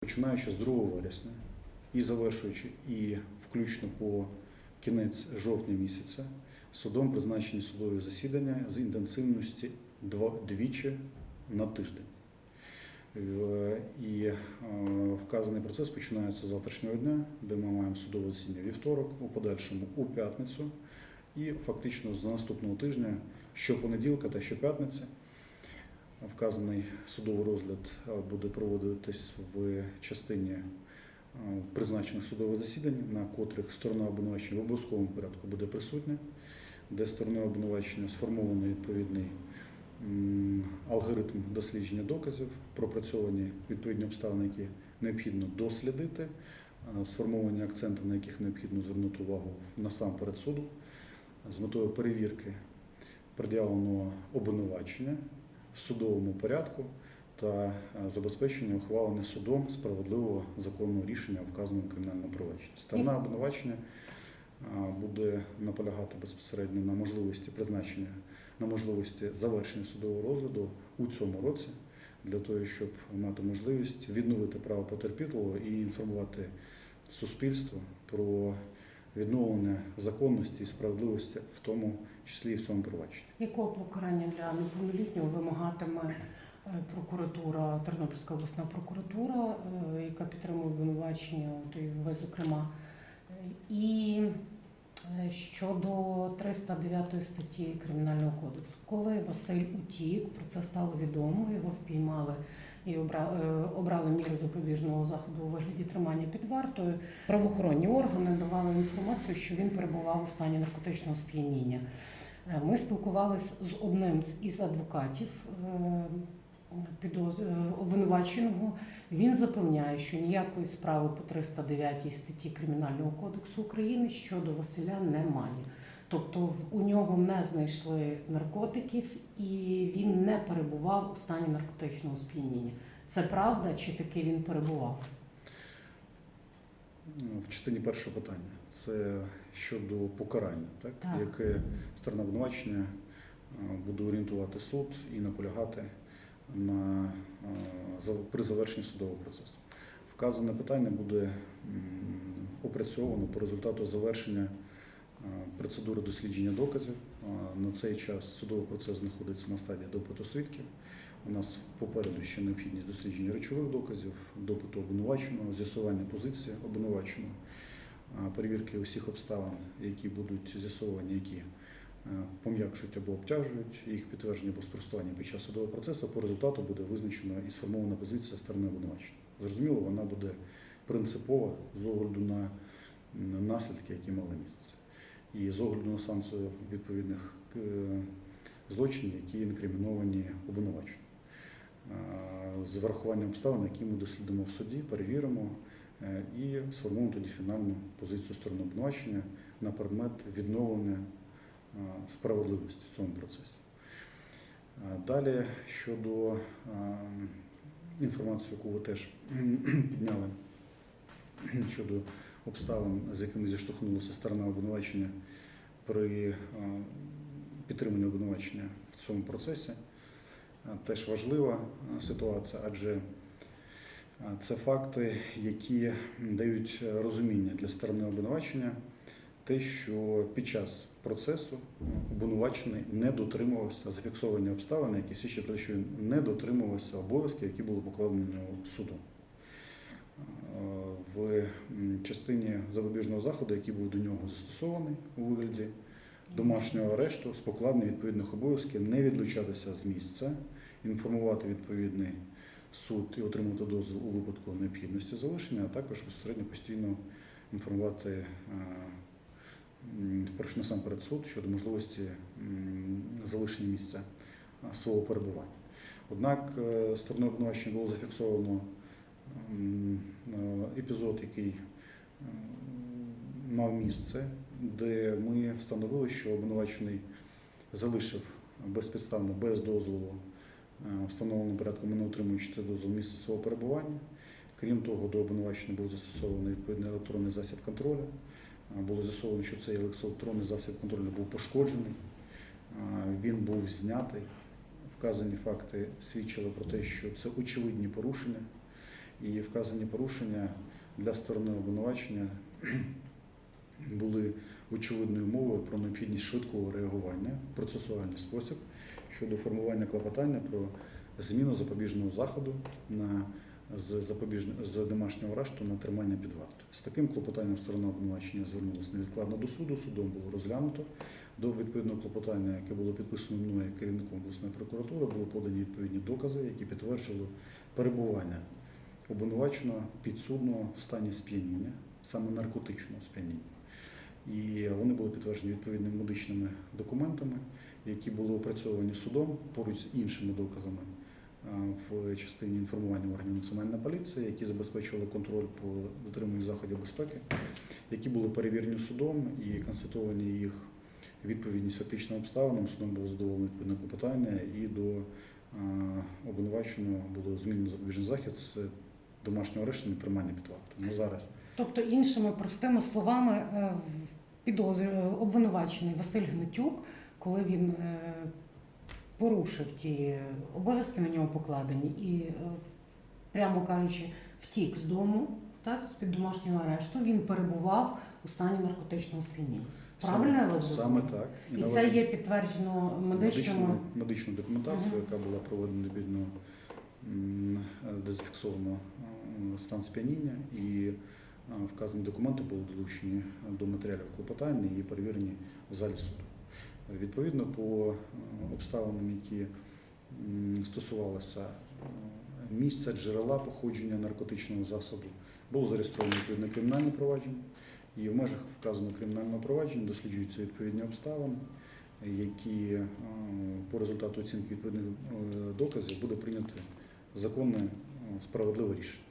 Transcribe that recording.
починаючи з 2 вересня і завершуючи і включно по кінець жовтня місяця, судом призначені судові засідання з інтенсивності двічі на тиждень. І е, вказаний процес починається з завтрашнього дня, де ми маємо судове засідання вівторок, у подальшому у п'ятницю, і фактично з наступного тижня щопонеділка та щоп'ятниці Вказаний судовий розгляд е, буде проводитись в частині е, призначених судових засідань, на котрих сторона обвинувачення в обов'язковому порядку буде присутня, де стороною обвинувачення сформований відповідний алгоритм дослідження доказів, пропрацьовані відповідні обставини, які необхідно дослідити, е, сформовані акценти, на яких необхідно звернути увагу насамперед суду, з метою перевірки пред'явленого обвинувачення в судовому порядку та е, забезпечення ухвалення судом справедливого законного рішення вказаному кримінальному провадженні. Сторона обвинувачення е, буде наполягати безпосередньо на можливості призначення, на можливості завершення судового розгляду у цьому році для того, щоб мати можливість відновити право потерпілого і інформувати суспільство про відновлення законності і справедливості, в тому числі і в цьому провадженні. Якого покарання для неповнолітнього вимагатиме е, прокуратура, Тернопільська обласна прокуратура, е, яка підтримує обвинувачення, зокрема. І щодо 309 статті Кримінального кодексу, коли Василь утік, про це стало відомо, його впіймали і обра- е, обрали міру запобіжного заходу у вигляді тримання під вартою. Правоохоронні органи давали інформацію, що він перебував у стані наркотичного сп'яніння. Е, Ми спілкувалися з одним із адвокатів е, е, обвинуваченого. Він запевняє, що ніякої справи по 309 статті Кримінального кодексу України щодо Василя немає. Тобто у нього не знайшли наркотиків і він не перебував у стані наркотичного сп'яніння. Це правда, чи таки він перебував? В частині першого питання це щодо покарання, так, Так. яке сторона обвинувачення е, буде орієнтувати суд і наполягати на, е, при завершенні судового процесу. Вказане питання буде опрацьовано по результату завершення е, процедури дослідження доказів. Е, На цей час судовий процес знаходиться на стадії допиту свідків. У нас попереду ще необхідність дослідження речових доказів, допиту обвинуваченого, з'ясування позиції обвинуваченого, перевірки усіх обставин, які будуть з'ясовані, які пом'якшують або обтяжують їх підтвердження або спростування під час судового процесу. По результату буде визначена і сформована позиція сторони обвинувачення. Зрозуміло, вона буде принципова з огляду на наслідки, які мали місце, і з огляду на санкцію відповідних е, злочинів, які інкриміновані обвинуваченням. Е, З врахуванням обставин, які ми дослідимо в суді, перевіримо е, і сформуємо тоді фінальну позицію сторони обвинувачення на предмет відновлення е, справедливості в цьому процесі. Е, Далі щодо е, інформації, яку ви теж підняли щодо обставин, з якими зіштовхнулася сторона обвинувачення при е, підтриманні обвинувачення в цьому процесі. Е, Теж важлива е, ситуація, адже е, це факти, які дають е, розуміння для сторони обвинувачення, те, що під час процесу е, обвинувачений не дотримувався зафіксовані обставини, які свідчать про те, що він не дотримувався обов'язків, які були покладені на нього судом. Е, В частині запобіжного заходу, який був до нього застосований у вигляді домашнього арешту з покладення відповідних обов'язків не відлучатися з місця, інформувати відповідний суд і отримати дозвіл у випадку необхідності залишення, а також безпосередньо постійно інформувати е, м, перш насамперед суд щодо можливості залишення місця свого перебування. Однак е, стороною обвинувачення було зафіксовано е, епізод, який е, мав місце, де ми встановили, що обвинувачений залишив безпідставно, без дозволу, встановленим порядком, не отримуючи цей дозвіл місце свого перебування. Крім того, до обвинувачення був застосований відповідний електронний засіб контролю. Було з'ясовано, що цей електронний засіб контролю був пошкоджений, він був знятий. Вказані факти свідчили про те, що це очевидні порушення, І вказані порушення для сторони обвинувачення були очевидною мовою про необхідність швидкого реагування в процесуальний спосіб щодо формування клопотання про зміну запобіжного заходу на з запобіжно з домашнього арешту на тримання під вартою. З таким клопотанням сторона обвинувачення звернулася невідкладно до суду. Судом було розглянуто. До відповідного клопотання, яке було підписано мною керівником обласної прокуратури, були подані відповідні докази, які підтверджували перебування обвинуваченого підсудного в стані сп'яніння, саме наркотичного сп'яніння. І вони були підтверджені відповідними медичними документами, які були опрацьовані судом поруч з іншими доказами в частині інформування органів національної поліції, які забезпечували контроль по дотриманню заходів безпеки, які були перевірені судом і констатовані їх відповідність фактичним обставинам. Судом було задоволено відповідне клопотання і до а, обвинуваченого було змінено запобіжний захід з домашнього арешту на тримання під вартою. Ну зараз Тобто, іншими простими словами, е, підозрю- обвинувачений Василь Гнатюк, коли він е, порушив ті обов'язки на нього покладені і, е, прямо кажучи, втік з дому, так, з-під домашнього арешту, він перебував у стані наркотичного сп'яніння. Правильно я вас саме так. І це є підтверджено медичними. медичну, документацію, Мгм. яка була проведена відповідно, де зафіксовано стан сп'яніння, і е, вказані документи були долучені до матеріалів клопотання і перевірені в залі суду. Відповідно, по е, обставинам, які стосувалися е, місця джерела походження наркотичного засобу, було зареєстровано відповідне кримінальне провадження. І в межах вказаного кримінального провадження досліджуються відповідні обставини, які е, по результату оцінки відповідних доказів буде прийнято законне справедливе рішення.